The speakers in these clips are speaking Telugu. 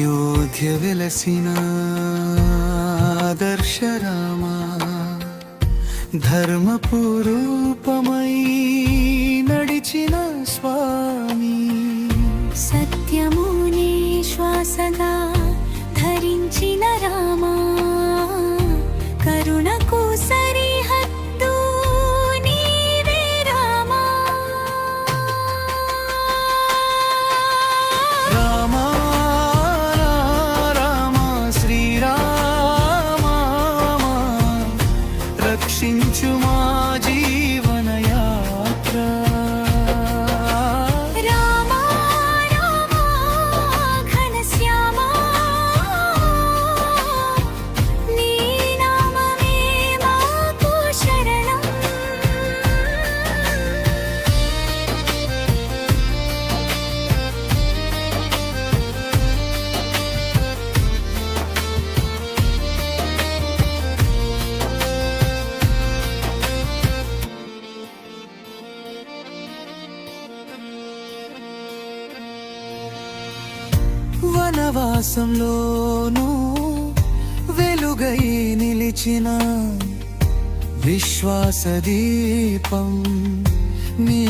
అయోధ్య వెలసిన దర్శరామా ధర్మపురూపమై వనవాసంలోనూ వెలుగై నిలిచిన విశ్వాస దీపం నీ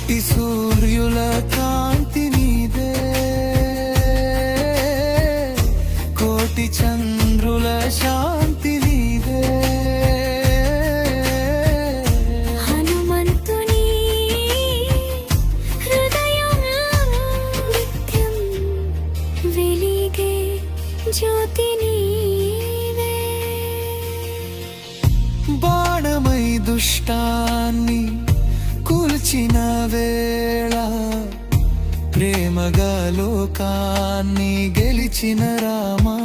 కోటి సూర్యుల కాంతి నీదే. కోటి చంద్రుల శాంతి నీదే. హనుమంతుని హృదయం నిత్యం వెలిగే జ్యోతి నీవే. బాణమై దుష్టాన్ని కూల్చిన వేళ ప్రేమగా లోకాన్ని గెలిచిన రామా.